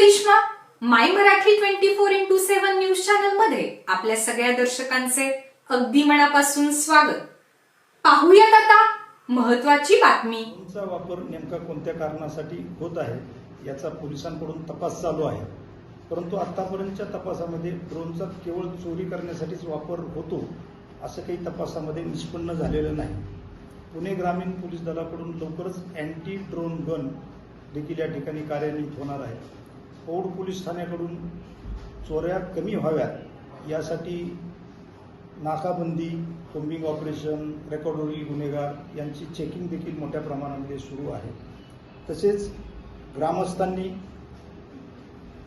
Karishma my Marathi twenty four into seven news चॅनलमध्ये आपल्या सगळ्या दर्शकांचे अगदी मनापासून स्वागत. पाहूयात आता महत्वाची बातमी. वापर नेमका कोणत्या कारणासाठी होत आहे याचा पोलिसांकडून तपास चालू आहे. परंतु आतापर्यंतच्या तपासामध्ये ड्रोनचा केवळ चोरी करण्यासाठीच वापर होतो असं काही तपासामध्ये निष्पन्न झालेलं नाही. पुणे ग्रामीण पोलीस दलाकडून लवकरच अँटी ड्रोन गन देखील या ठिकाणी कार्यान्वित होणार आहे. पौड पोलीस ठाण्याकडून चोऱ्या कमी व्हाव्यात यासाठी नाकाबंदी कोम्बिंग ऑपरेशन रेकॉर्डोरी गुन्हेगार यांची चेकिंग देखील मोठ्या प्रमाणामध्ये सुरू आहे. तसेच ग्रामस्थांनी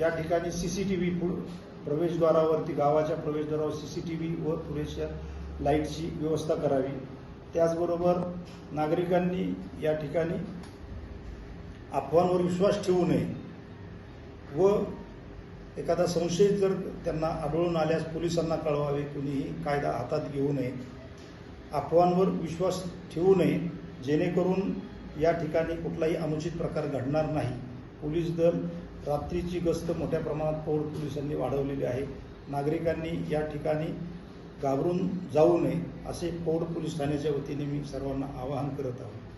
या ठिकाणी सी सी टी व्ही प्रवेशद्वारावरती गावाच्या प्रवेशद्वारावर सी सी टी व्ही व पुरेशा लाईटची व्यवस्था करावी. त्याचबरोबर नागरिकांनी या ठिकाणी अफवांवर विश्वास ठेवू नये. व एखादा संशय जर त्यांना आढळून आल्यास पोलिसांना कळवावे कुणीही कायदा हातात घेऊ नये. अफवांवर विश्वास ठेवू नये. जेणेकरून या ठिकाणी कुठलाही अनुचित प्रकार घडणार नाही. पोलीस दल रात्रीची गस्त मोठ्या प्रमाणात पौड पोलिसांनी वाढवलेली आहे. नागरिकांनी या ठिकाणी घाबरून जाऊ नये असे पौड पोलीस ठाण्याच्या वतीने मी सर्वांना आवाहन करत आहोत